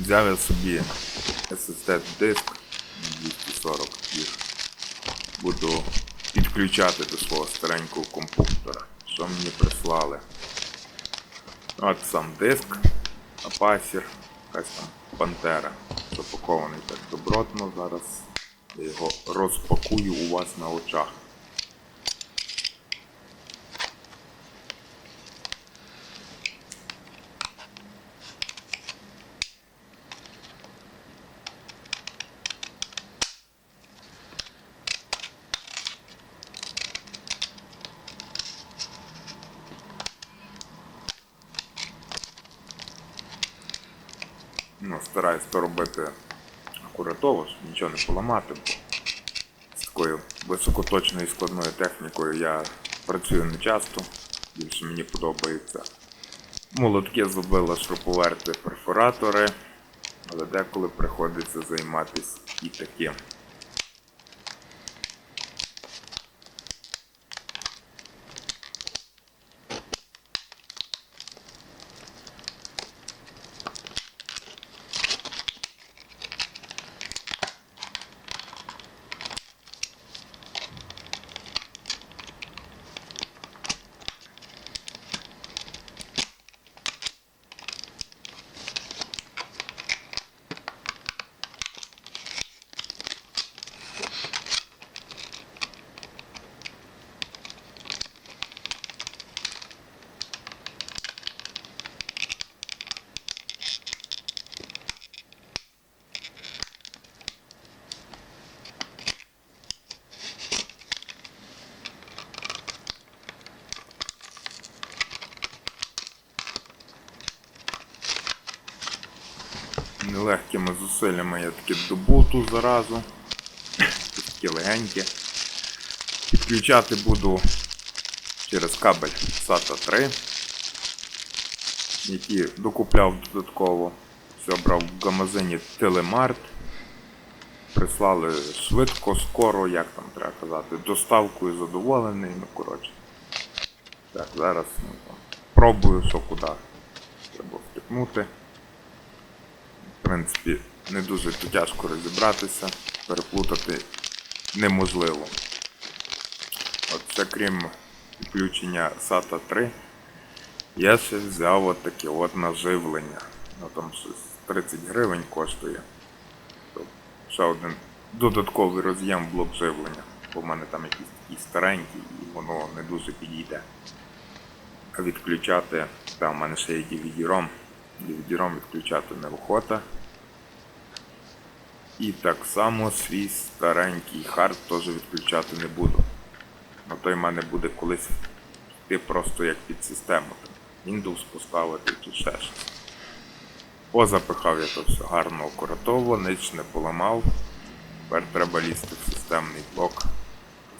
Взяв я собі SSD диск 240 їх. Буду підключати до свого старенького комп'ютера. Що мені прислали? От сам диск, Апасір, якась там Пантера. Запакований так добротно зараз. Я його розпакую у вас на очах. Стараюсь то робити акуратово, щоб нічого не поламати. Бо з такою високоточною і складною технікою я працюю не часто. Більше мені подобається. Молотки зробила шуруповерти перфоратори, але деколи приходиться займатися і таким. Нелегкими зусиллями я таки добув ту заразу. Такі легенькі. Підключати буду через кабель SATA 3, який докупляв додатково. Все брав в магазині Телемарт. Прислали швидко, скоро, як там треба казати, доставкою задоволений, ну коротше. Так, зараз ну, там, пробую, що куди треба втикнути. Принципі, не дуже тяжко розібратися, переплутати неможливо. От ще крім підключення SATA 3, я ще взяв от таке от наживлення. Ну там щось 30 гривень коштує. То ще один додатковий роз'єм блок живлення. Бо в мене там якийсь такий старенький і воно не дуже підійде. А відключати, там в мене ще є DVD-ROM. DVD-ROM відключати неохота. І так само свій старенький хард теж відключати не буду. Ну той в мене буде колись йти просто як під систему. Windows поставити чи ще щось. Позапихав я то все гарно акуратово, ніч не поламав. Тепер треба лізти в системний блок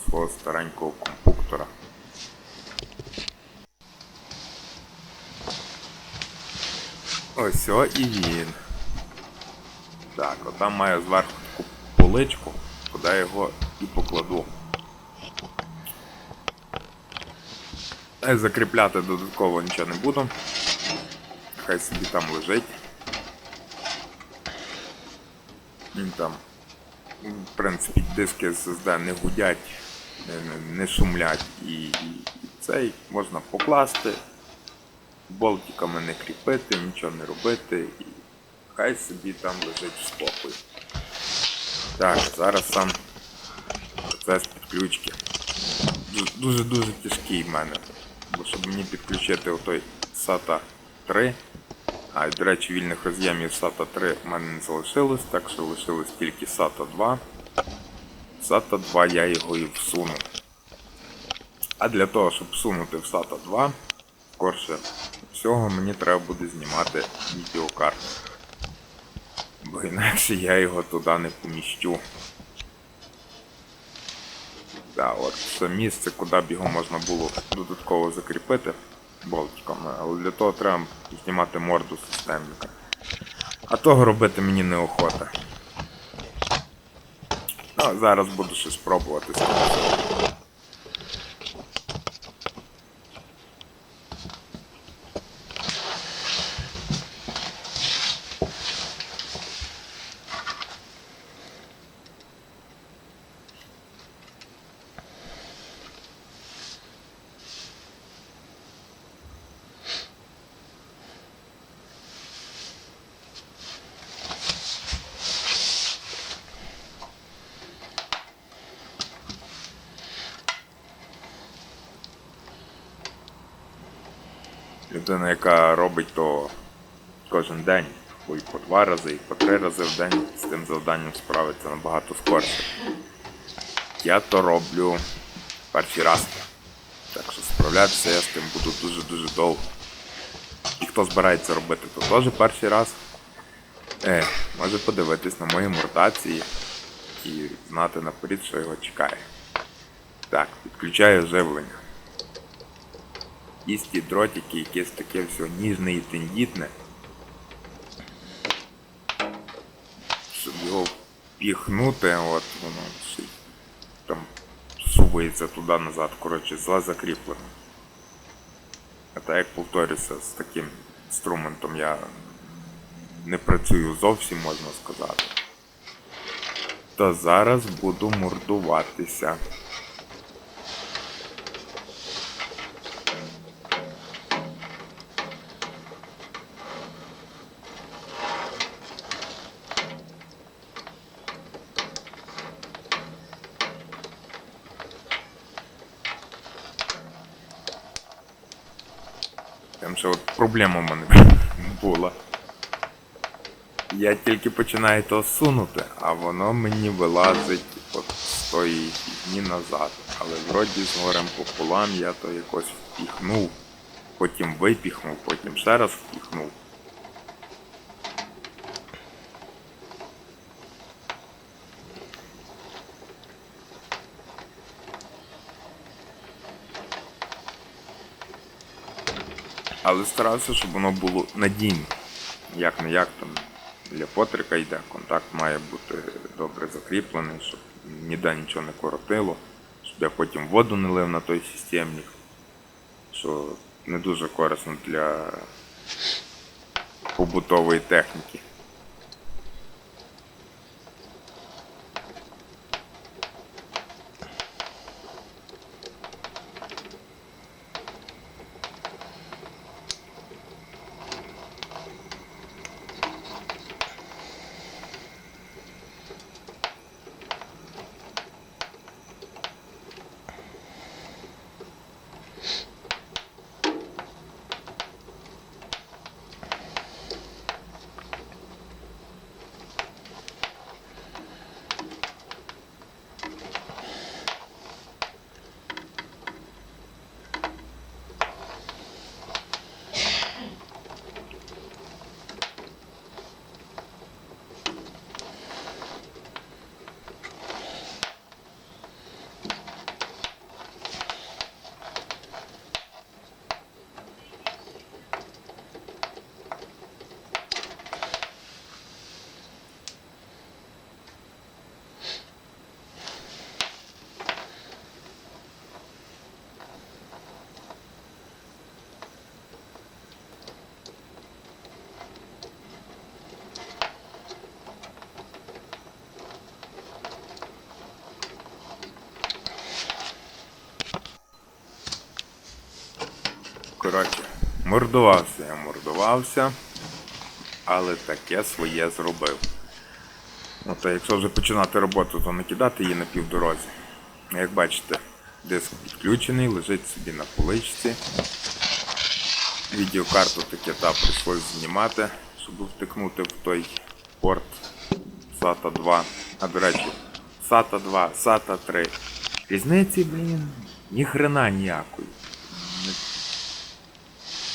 свого старенького компуктора. Ось о і він. Так, от там маю зверху таку поличку, куди я його і покладу. Закріпляти додатково нічого не буду. Хай собі там лежить. Він там, в принципі, диски SSD не гудять, не, шумлять і, і, цей можна покласти, болтиками не кріпити, нічого не робити хай собі там лежить в спокій. Так, зараз сам процес підключки. Дуже-дуже тяжкий в мене. Бо щоб мені підключити отой SATA 3. А, і, до речі, вільних роз'ємів SATA 3 в мене не залишилось, так що лишилось тільки SATA 2. SATA 2 я його і всуну. А для того, щоб всунути в SATA 2, скорше всього мені треба буде знімати відеокарту. Бо інакше я його туди не поміщу. Да, от це місце, куди б його можна було додатково закріпити болтиками, але для того треба знімати морду системника. А того робити мені неохота. Ну, зараз буду щось пробувати. Людина, яка робить то кожен день, і по два рази, і по три рази в день з тим завданням справиться набагато скорше. Я то роблю перший раз. Так що справлятися я з тим буду дуже-дуже довго. І хто збирається робити, то теж перший раз. Е, може подивитись на мої мортації і знати наперед, що його чекає. Так, підключаю живлення. Істі дротики, якесь таке все ніжне і тендітне. Щоб його впіхнути, от воно ще там сувається туди-назад, коротше, зла закріплено. А так як повторюся, з таким інструментом я не працюю зовсім, можна сказати. То зараз буду мордуватися. Там ще от проблема в мене була. Я тільки починаю то сунути, а воно мені вилазить от з тої дні назад. Але вроді з горем пополам я то якось впіхнув, потім випіхнув, потім ще раз впіхнув. Але старався, щоб воно було надійно. Як не як там для потрика йде, контакт має бути добре закріплений, щоб ніде нічого не коротило, щоб я потім воду не лив на той системник, що не дуже корисно для побутової техніки. Коротше, мордувався я, мордувався, але таке своє зробив. Ну то якщо вже починати роботу, то не кидати її на півдорозі. Як бачите, диск підключений, лежить собі на поличці. Відеокарту таке та прийшлось знімати, щоб втикнути в той порт SATA 2. А до речі, SATA 2, SATA 3. Різниці, блін, ніхрена ніякої.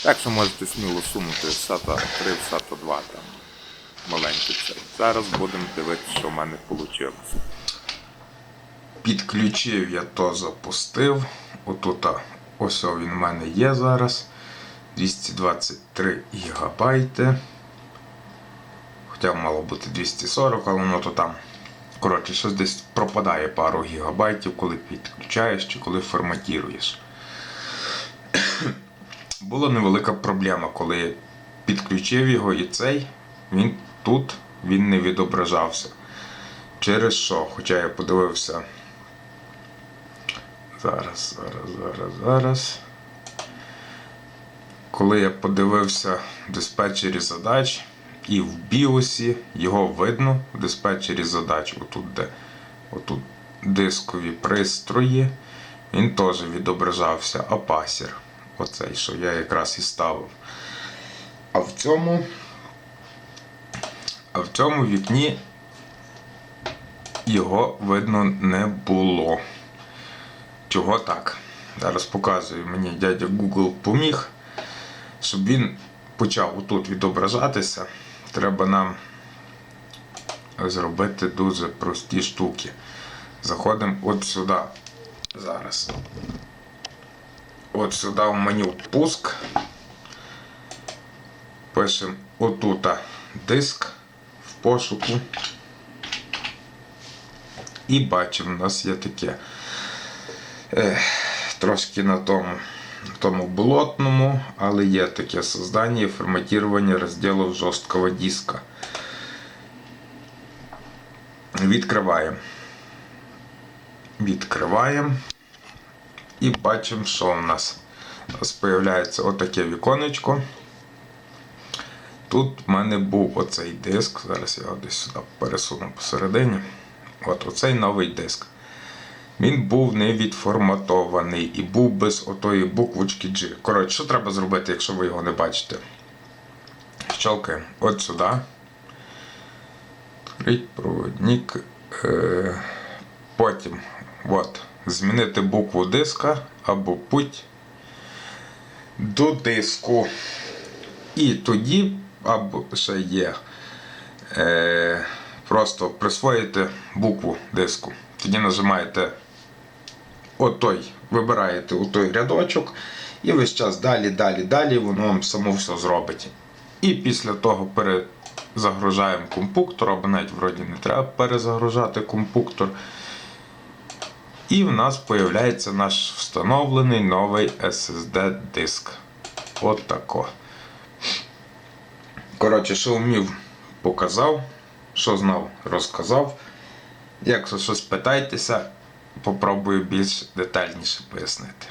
Так що можете сміло сунути SATA 3 в SATA 2 там маленький цей. Зараз будемо дивитися, що в мене вийшло. Підключив я то запустив. Отут ось він в мене є зараз. 223 гігабайти. Хоча мало бути 240, але воно то там. Коротше, щось десь пропадає пару гігабайтів, коли підключаєш чи коли форматіруєш була невелика проблема, коли підключив його і цей, він тут він не відображався. Через що? Хоча я подивився. Зараз, зараз, зараз, зараз. Коли я подивився в диспетчері задач і в біосі його видно в диспетчері задач, отут де отут дискові пристрої, він теж відображався, а пасір. Оцей, що я якраз і ставив. А в цьому. А в цьому вікні його видно не було. Чого так? Зараз показую мені дядя Google поміг. Щоб він почав отут відображатися, треба нам зробити дуже прості штуки. Заходимо от сюди зараз. От сюди в меню пуск. Пишемо отута диск в пошуку. І бачимо, у нас є таке ех, трошки на тому, тому болотному, але є таке создання і форматування розділів жорсткого диска. Відкриваємо. Відкриваємо. І бачимо, що у нас. З'являється отаке віконечко. Тут в мене був оцей диск. Зараз я його десь сюди пересуну посередині. От оцей новий диск. Він був не відформатований і був без отої буквочки G. Коротше, що треба зробити, якщо ви його не бачите? Щелкаємо от сюди. Відкрить. Е, потім от, змінити букву диска або путь до диску. І тоді, або ще є, е, просто присвоїти букву диску. Тоді нажимаєте отой, вибираєте отой рядочок, і весь час далі, далі, далі воно вам само все зробить. І після того перезагружаємо компуктор, або навіть вроді не треба перезагружати компуктор. І в нас з'являється наш встановлений новий SSD диск. От тако. Коротше, що вмів, показав, що знав, розказав. Якщо щось питайтеся, попробую більш детальніше пояснити.